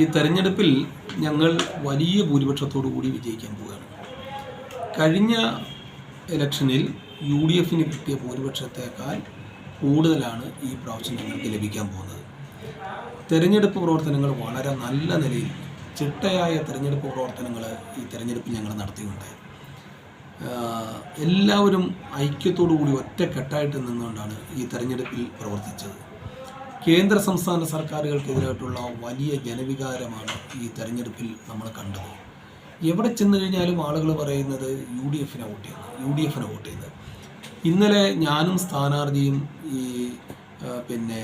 ഈ തെരഞ്ഞെടുപ്പിൽ ഞങ്ങൾ വലിയ ഭൂരിപക്ഷത്തോടു കൂടി വിജയിക്കാൻ പോവുകയാണ്. കഴിഞ്ഞ ഇലക്ഷനിൽ യു ഡി എഫിന് കിട്ടിയ ഭൂരിപക്ഷത്തേക്കാൾ കൂടുതലാണ് ഈ പ്രാവശ്യം ഞങ്ങൾക്ക് ലഭിക്കാൻ പോകുന്നത്. തെരഞ്ഞെടുപ്പ് പ്രവർത്തനങ്ങൾ വളരെ നല്ല നിലയിൽ ചിട്ടയായ തെരഞ്ഞെടുപ്പ് പ്രവർത്തനങ്ങൾ ഈ തെരഞ്ഞെടുപ്പിൽ ഞങ്ങൾ നടത്തിയിട്ടുണ്ട് എല്ലാവരും ഐക്യത്തോടു കൂടി ഒറ്റക്കെട്ടായിട്ട് നിന്നുകൊണ്ടാണ് ഈ തെരഞ്ഞെടുപ്പിൽ പ്രവർത്തിച്ചത്. കേന്ദ്ര സംസ്ഥാന സർക്കാരുകൾക്കെതിരായിട്ടുള്ള വലിയ ജനവികാരമാണ് ഈ തെരഞ്ഞെടുപ്പിൽ നമ്മൾ കണ്ടത്. എവിടെ ചെന്ന് കഴിഞ്ഞാലും ആളുകൾ പറയുന്നത് യു ഡി എഫിനെ വോട്ട് ചെയ്യുന്നത് യു ഡി എഫിനെ വോട്ട് ചെയ്യുന്നത്. ഇന്നലെ ഞാനും സ്ഥാനാർത്ഥിയും ഈ പിന്നെ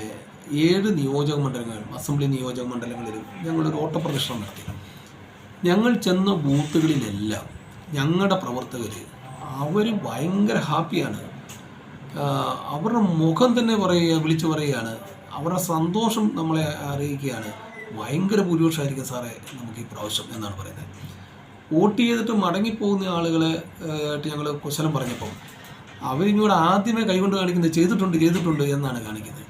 ഏഴ് നിയോജക മണ്ഡലങ്ങളിലും അസംബ്ലി നിയോജക മണ്ഡലങ്ങളിലും ഞങ്ങളൊരു ഓട്ടപ്രദർശനം നടത്തി. ഞങ്ങൾ ചെന്ന ബൂത്തുകളിലെല്ലാം ഞങ്ങളുടെ പ്രവർത്തകർ അവർ ഭയങ്കര ഹാപ്പിയാണ്. അവരുടെ മുഖം തന്നെ പറയുക വിളിച്ചു പറയുകയാണ്. അവരുടെ സന്തോഷം നമ്മളെ അറിയിക്കുകയാണ്. ഭയങ്കര ഭൂരിപക്ഷമായിരിക്കും സാറേ നമുക്ക് ഈ പ്രാവശ്യം എന്നാണ് പറയുന്നത്. വോട്ട് ചെയ്തിട്ട് മടങ്ങിപ്പോകുന്ന ആളുകളെ ഞങ്ങൾ കുശലം പറഞ്ഞപ്പോൾ അവരിങ്ങോട് ആദ്യമേ കൈകൊണ്ട് കാണിക്കുന്നത് ചെയ്തിട്ടുണ്ട് ചെയ്തിട്ടുണ്ട് എന്നാണ് കാണിക്കുന്നത്.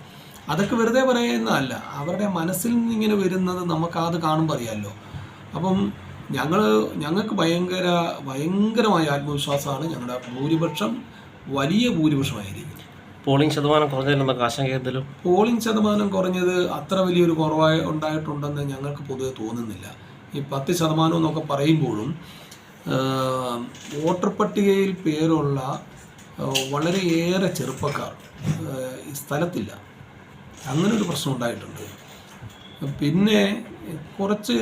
അതൊക്കെ വെറുതെ പറയുന്നതല്ല. അവരുടെ മനസ്സിൽ നിന്ന് ഇങ്ങനെ വരുന്നത് നമുക്ക് അത് കാണുമ്പോൾ അറിയാമല്ലോ അപ്പം ഞങ്ങൾ ഞങ്ങൾക്ക് ഭയങ്കര ഭയങ്കരമായ ആത്മവിശ്വാസമാണ് ഞങ്ങളുടെ ഭൂരിപക്ഷം വലിയ ഭൂരിപക്ഷമായിരിക്കും. പോളിംഗ് ശതമാനം കുറഞ്ഞതിലെന്നൊക്കെ ആശങ്കയെന്തെങ്കിലും പോളിംഗ് ശതമാനം കുറഞ്ഞത് അത്ര വലിയൊരു കുറവായി ഉണ്ടായിട്ടുണ്ടെന്ന് ഞങ്ങൾക്ക് പൊതുവെ തോന്നുന്നില്ല. ഈ പത്ത് ശതമാനം എന്നൊക്കെ പറയുമ്പോഴും വോട്ടർ പട്ടികയിൽ പേരുള്ള വളരെയേറെ ചെറുപ്പക്കാർ ഈ സ്ഥലത്തില്ല. അങ്ങനെ ഒരു പ്രശ്നം ഉണ്ടായിട്ടുണ്ട്. പിന്നെ കുറച്ച്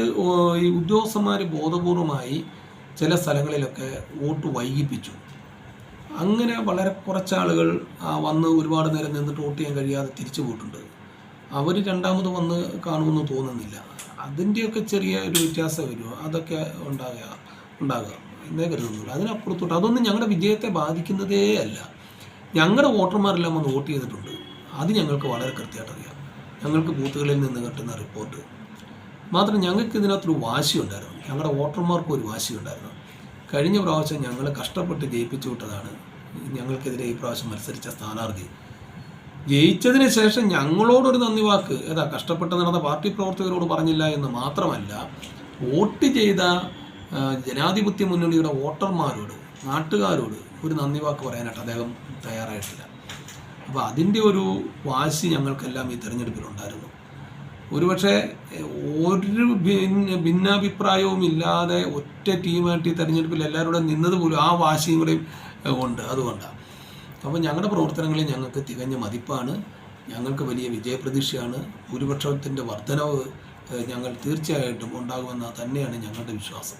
ഈ ഉദ്യോഗസ്ഥന്മാർ ബോധപൂർവമായി ചില സ്ഥലങ്ങളിലൊക്കെ വോട്ട് വൈകിപ്പിച്ചു. അങ്ങനെ വളരെ കുറച്ച് ആളുകൾ വന്ന് ഒരുപാട് നേരം നിന്നിട്ട് വോട്ട് ചെയ്യാൻ കഴിയാതെ തിരിച്ചു പോയിട്ടുണ്ട്. അവർ രണ്ടാമത് വന്ന് കാണുമെന്ന് തോന്നുന്നില്ല. അതിന്റെയൊക്കെ ചെറിയ ഒരു വ്യത്യാസം വരുമോ അതൊക്കെ ഉണ്ടാകുക ഉണ്ടാകുക എന്നേ കരുതുന്നുള്ളൂ. അതിനപ്പുറത്തോട്ട് അതൊന്നും ഞങ്ങളുടെ വിജയത്തെ ബാധിക്കുന്നതേ അല്ല. ഞങ്ങളുടെ വോട്ടർമാരെല്ലാം വന്ന് വോട്ട് ചെയ്തിട്ടുണ്ട്. അത് ഞങ്ങൾക്ക് വളരെ കൃത്യമായിട്ട് അറിയാം. ഞങ്ങൾക്ക് ബൂത്തുകളിൽ നിന്ന് കിട്ടുന്ന റിപ്പോർട്ട്. മാത്രം ഞങ്ങൾക്ക് ഇതിനകത്തൊരു വാശിയുണ്ടായിരുന്നു. ഞങ്ങളുടെ വോട്ടർമാർക്കും ഒരു വാശിയുണ്ടായിരുന്നു. കഴിഞ്ഞ പ്രാവശ്യം ഞങ്ങൾ കഷ്ടപ്പെട്ട് ജയിപ്പിച്ചു വിട്ടതാണ്. ഞങ്ങൾക്കെതിരെ ഈ പ്രാവശ്യം മത്സരിച്ച സ്ഥാനാർത്ഥി. ജയിച്ചതിന് ശേഷം ഞങ്ങളോടൊരു നന്ദി വാക്ക്. ഏതാ കഷ്ടപ്പെട്ട് നടന്ന പാർട്ടി പ്രവർത്തകരോട് പറഞ്ഞില്ല എന്ന് മാത്രമല്ല വോട്ട് ചെയ്ത ജനാധിപത്യ മുന്നണിയുടെ വോട്ടർമാരോട് നാട്ടുകാരോട് ഒരു നന്ദി വാക്ക് പറയാനായിട്ട് അദ്ദേഹം തയ്യാറായിട്ടില്ല. അപ്പോൾ അതിന്റെ ഒരു വാശി ഞങ്ങൾക്കെല്ലാം ഈ തെരഞ്ഞെടുപ്പിലുണ്ടായിരുന്നു ഒരുപക്ഷെ ഒരു ഭിന്ന ഭിന്നാഭിപ്രായവും ഇല്ലാതെ ഒറ്റ ടീമായിട്ട് ഈ തെരഞ്ഞെടുപ്പിൽ എല്ലാവരും നിന്നത് പോലും ആ വാശിയും കൂടെയും ഉണ്ട് അതുകൊണ്ടാണ് അപ്പോൾ ഞങ്ങളുടെ പ്രവർത്തനങ്ങളിൽ ഞങ്ങൾക്ക് തികഞ്ഞ മതിപ്പാണ്. ഞങ്ങൾക്ക് വലിയ വിജയപ്രതീക്ഷയാണ്. ഭൂരിപക്ഷത്തിന്റെ വർധനവ് ഞങ്ങൾ തീർച്ചയായിട്ടും ഉണ്ടാകുമെന്ന് തന്നെയാണ് ഞങ്ങളുടെ വിശ്വാസം.